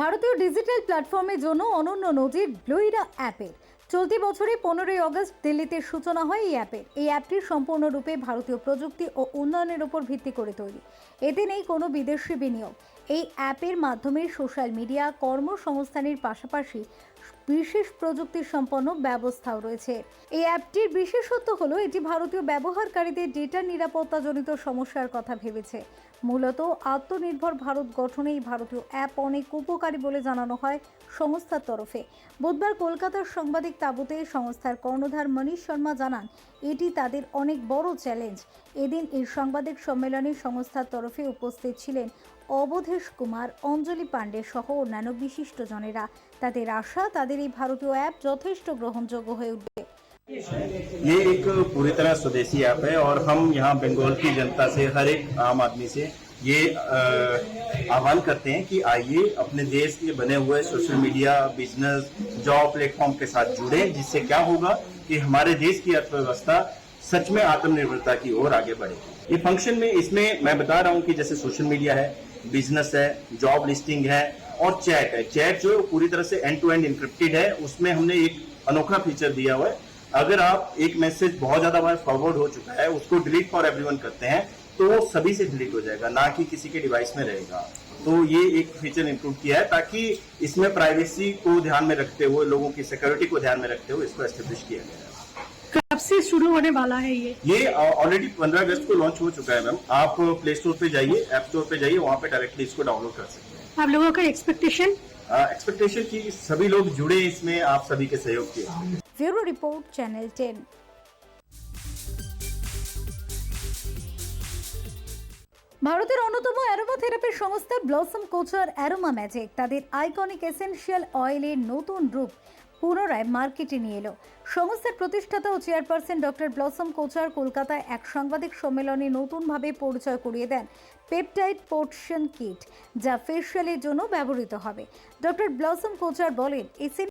ভারতীয় ডিজিটাল প্ল্যাটফর্মের জন্য অনন্য নজির ব্লুইরা অ্যাপের। চলতি বছরে পনেরোই আগস্ট দিল্লিতে সূচনা হয় এই অ্যাপের। এই অ্যাপটি সম্পূর্ণরূপে ভারতীয় প্রযুক্তি ও উন্নয়নের উপর ভিত্তি করে তৈরি। এতে নেই কোনো বিদেশি বিনিয়োগ। এই অ্যাপের মাধ্যমে সোশ্যাল মিডিয়া, কর্মসংস্থানের পাশাপাশি বিশেষ প্রযুক্তি সম্পন্ন ব্যবস্থাও রয়েছে। এই অ্যাপটির বিশেষত্ব হলো, এটি ভারতীয় ব্যবহারকারীদের ডেটা নিরাপত্তাজনিত সমস্যার কথা ভেবেছে। মূলত আত্মনির্ভর ভারত গঠনে এই ভারতীয় অ্যাপ অনেক উপকারী বলে জানানো হয় সংস্থার তরফে। বুধবার কলকাতার সাংবাদিক তাবুতে সংস্থার কর্ণধার মনীষ শর্মা জানান, এটি তাদের অনেক বড় চ্যালেঞ্জ। এদিন এই সাংবাদিক সম্মেলনে সংস্থার তরফে উপস্থিত ছিলেন অবধেশ কুমার, অঞ্জলি পাণ্ডে সহ অন্যান্য বিশিষ্টজনেরা। তাদের আশা, তাদের এই ভারতীয় অ্যাপ যথেষ্ট গ্রহণযোগ্য হয়ে উঠবে। ये एक पूरी तरह स्वदेशी ऐप है और हम यहाँ बंगाल की जनता से, हर एक आम आदमी से ये आह्वान करते हैं कि आइए अपने देश के बने हुए social media business job platform के साथ जुड़े, जिससे क्या होगा कि हमारे देश की अर्थव्यवस्था सच में आत्मनिर्भरता की ओर आगे बढ़े। ये फ़ंक्शन में इसमें मैं बता रहा हूँ कि जैसे सोशल मीडिया है बिज़नेस है जॉब लिस्टिंग है और चैट है। चैट जो पूरी तरह से एंड टू एंड इंक्रिप्टेड है, उसमें हमने एक अनोखा फीचर दिया हुआ है। अगर आप एक मैसेज बहुत ज़्यादा बार फॉरवर्ड हो चुका है उसको डिलीट फॉर एवरीवन करते हैं तो वो सभी से डिलीट हो जाएगा ना कि किसी के डिवाइस में रहेगा। तो ये एक फीचर इंक्लूड किया है ताकि इसमें प्राइवेसी को ध्यान में रखते हुए लोगों की सिक्योरिटी को ध्यान में रखते हुए इसको एस्टेब्लिश किया गया है। कब से शुरू होने वाला है ये? ये ऑलरेडी पंद्रह अगस्त को लॉन्च हो चुका है मैम आप प्ले स्टोर पे जाइए ऐप स्टोर पे जाइए वहाँ पे डायरेक्टली इसको डाउनलोड कर सकते हैं। आप लोगों का एक्सपेक्टेशन एक्सपेक्टेशन की सभी लोग जुड़े इसमें आप सभी के सहयोग के। ব্যুরো রিপোর্ট চ্যানেল টেন ভারতের অন্যতম অ্যারোমা থেরাপির সংস্থা ব্লসম কোচার অ্যারোমা ম্যাজিক তাদের আইকনিক এসেনশিয়াল অয়েলের নতুন রূপ পুনরায় মার্কেটে নিয়ে এলো। সংস্থার প্রতিষ্ঠাতা ও চেয়ারপারসন ডক্টর ব্লসম কোচার কলকাতায় এক সাংবাদিক সম্মেলনে নতুনভাবে পরিচয় করিয়ে দেন পেপটাইড পোর্শন কিট, যা ফেশিয়ালের জন্য ব্যবহৃত হবে। ডক্টর ব্লসম কোচার বলেন, এসেন